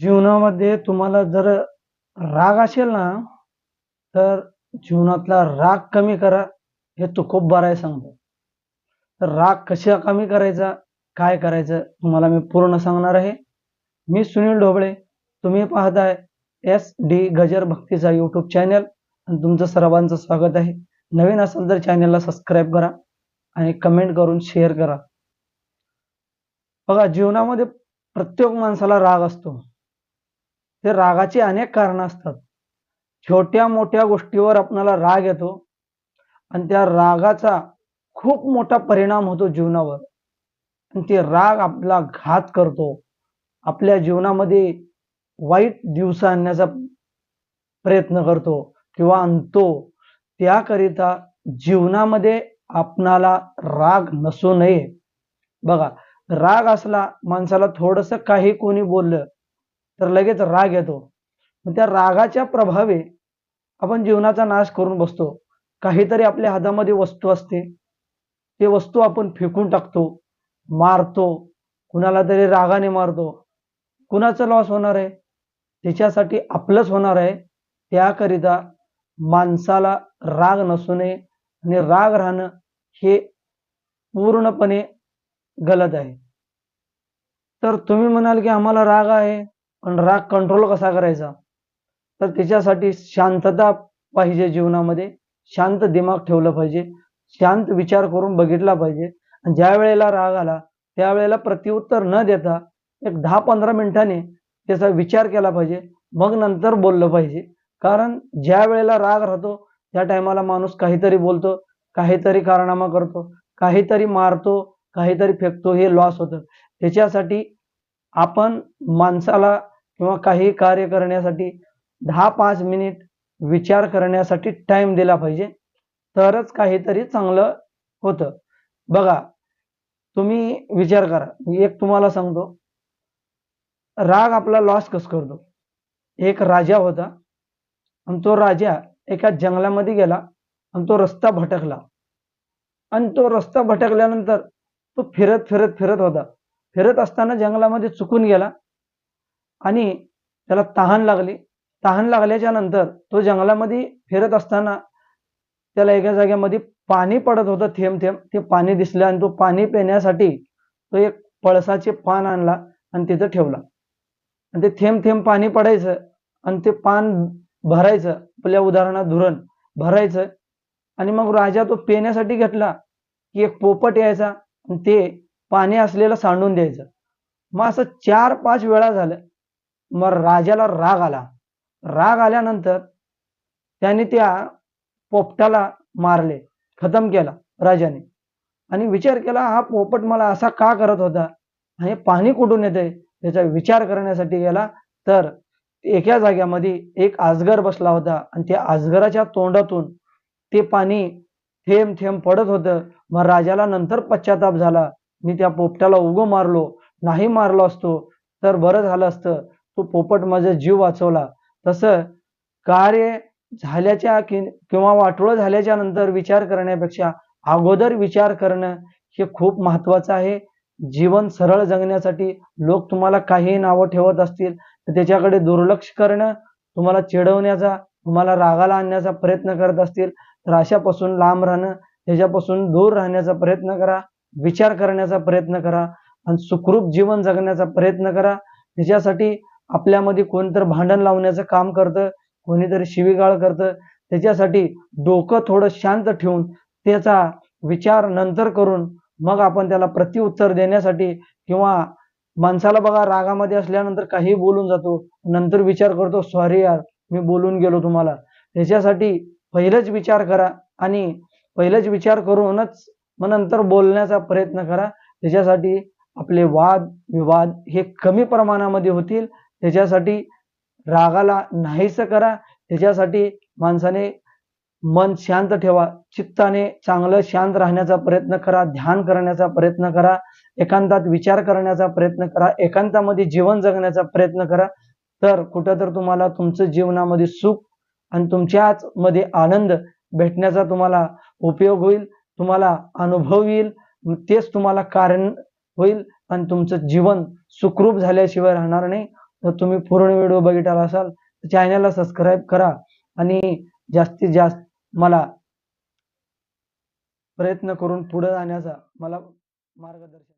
जीवनामध्ये तुम्हाला जर राग असेल ना तर जीवनातला राग कमी करा. हे तुकोबराय सांगतो. तर राग कशा कमी करायचा काय करायचं तुम्हाला मी पूर्ण सांगणार आहे. मी सुनील ढोबळे. तुम्ही पाहताय एस डी गजर भक्तीचा यूट्यूब चॅनल आणि तुमचं सर्वांचं स्वागत आहे. नवीन असेल तर चॅनलला सबस्क्राईब करा आणि कमेंट करून शेअर करा. बघा जीवनामध्ये प्रत्येक माणसाला राग असतो. ते रागाचे अनेक कारणं असतात. छोट्या मोठ्या गोष्टीवर आपल्याला राग येतो आणि त्या रागाचा खूप मोठा परिणाम होतो जीवनावर. आणि ते राग आपला घात करतो. आपल्या जीवनामध्ये वाईट दिवस आणण्याचा प्रयत्न करतो किंवा आणतो. त्याकरिता जीवनामध्ये आपणाला राग नसू नये. बघा राग असला माणसाला थोडस काही कोणी बोललं तर लगेच राग येतो. मग त्या रागाच्या प्रभावे आपण जीवनाचा नाश करून बसतो. काहीतरी आपल्या हातामध्ये वस्तू असते. ते वस्तू आपण फेकून टाकतो मारतो कुणाला तरी रागाने मारतो. कुणाचं लॉस होणार आहे? त्याच्यासाठी आपलंच होणार आहे. त्याकरिता माणसाला राग नसू नये आणि राग राहणं हे पूर्णपणे गलत आहे. तर तुम्ही म्हणाल की आम्हाला राग आहे? पण राग कंट्रोल कसा करायचा? तर त्याच्यासाठी शांतता पाहिजे जीवनामध्ये. शांत दिमाग ठेवलं पाहिजे. शांत विचार करून बघितला पाहिजे. आणि ज्या वेळेला राग आला त्यावेळेला प्रत्युत्तर न देता एक दहा पंधरा मिनिटाने त्याचा विचार केला पाहिजे. मग नंतर बोललं पाहिजे. कारण ज्या वेळेला राग राहतो त्या टायमाला माणूस काहीतरी बोलतो काहीतरी कारनामा करतो काहीतरी मारतो काहीतरी फेकतो हे लॉस होतं. त्याच्यासाठी आपण माणसाला किंवा काही कार्य करण्यासाठी दहा पाच मिनिट विचार करण्यासाठी टाइम दिला पाहिजे. तरच काहीतरी चांगलं होतं. बघा तुम्ही विचार करा. मी एक तुम्हाला सांगतो. राग आपला लॉस कस करतो? एक राजा होता. आणि तो राजा एका जंगलामध्ये गेला. आणि तो रस्ता भटकला. आणि तो रस्ता भटकल्यानंतर तो फिरत फिरत फिरत होता. फिरत असताना जंगलामध्ये चुकून गेला. आणि त्याला तहान लागली. तहान लागल्याच्या नंतर तो जंगलामध्ये फिरत असताना त्याला एका जागेमध्ये पाणी पडत होतं थेंब थेंब. ते पाणी दिसलं आणि तो पाणी पिण्यासाठी तो एक पळसाचे पान आणला आणि तिथं ठेवला. आणि ते थेंब थेंब पाणी पडायचं आणि ते पान भरायचं. आपल्या उदाहरणात धुरण भरायचं. आणि मग राजा तो पिण्यासाठी घेतला की एक पोपट यायचा आणि ते पाणी असलेलं सांडून द्यायचं. मग असं चार पाच वेळा झालं. मग राजाला राग आला. राग आल्यानंतर त्याने त्या पोपटाला मारले खतम केला राजाने. आणि विचार केला हा पोपट मला असा का करत होता? आणि पाणी कुठून येते त्याचा विचार करण्यासाठी गेला. तर एका जाग्यामध्ये एक आजगर बसला होता आणि त्या आजगराच्या तोंडातून ते पाणी थेंब थेंब पडत होतं. मग राजाला नंतर पश्चाताप झाला. मी त्या पोपटाला उगो मारलो नाही मारलो असतो तर बरं झालं असतं. तो पोपट माझा जीव वाचवला. तसं कार्य झाल्याच्या कि किंवा वाटोळं झाल्याच्यानंतर विचार करण्यापेक्षा अगोदर विचार करणं हे खूप महत्वाचं आहे. जीवन सरळ जगण्यासाठी लोक तुम्हाला काही नावं ठेवत असतील तर त्याच्याकडे दुर्लक्ष करणं तुम्हाला चिडवण्याचा तुम्हाला रागाला आणण्याचा प्रयत्न करत असतील तर अशापासून लांब राहणं त्याच्यापासून दूर राहण्याचा प्रयत्न करा विचार करण्याचा प्रयत्न करा आणि सुखरूप जीवन जगण्याचा प्रयत्न करा. त्याच्यासाठी आपल्यामध्ये कोणतर भांडण लावण्याचं काम करतं कोणीतरी शिवीगाळ करतं. त्याच्यासाठी डोकं थोडं शांत ठेवून त्याचा विचार नंतर करून मग आपण त्याला प्रत्युत्तर देण्यासाठी किंवा माणसाला बघा रागामध्ये असल्यानंतर काही बोलून जातो. नंतर विचार करतो सॉरी यार मी बोलून गेलो तुम्हाला. त्याच्यासाठी पहिलेच विचार करा आणि पहिलेच विचार करूनच मग नंतर बोलण्याचा प्रयत्न करा. त्याच्यासाठी आपले वाद विवाद हे कमी प्रमाणामध्ये होतील. त्याच्यासाठी रागाला नाहीस करा. त्याच्यासाठी माणसाने मन शांत ठेवा. चित्ताने चांगलं शांत राहण्याचा प्रयत्न करा. ध्यान करण्याचा प्रयत्न करा. एकांतात विचार करण्याचा प्रयत्न करा. एकांतामध्ये जीवन जगण्याचा प्रयत्न करा. तर कुठं तर तुम्हाला तुमचं जीवनामध्ये सुख आणि तुमच्याच मध्ये आनंद भेटण्याचा तुम्हाला उपयोग होईल तुम्हाला अनुभव येईल. तेच तुम्हाला कारण होईल आणि तुमचं जीवन सुखरूप झाल्याशिवाय राहणार नाही. जर तुम्ही पूर्ण व्हिडिओ बघितला असाल तर चॅनलला सबस्क्राईब करा आणि जास्तीत जास्त मला प्रयत्न करून पुढे जाण्याचा मला मार्गदर्शन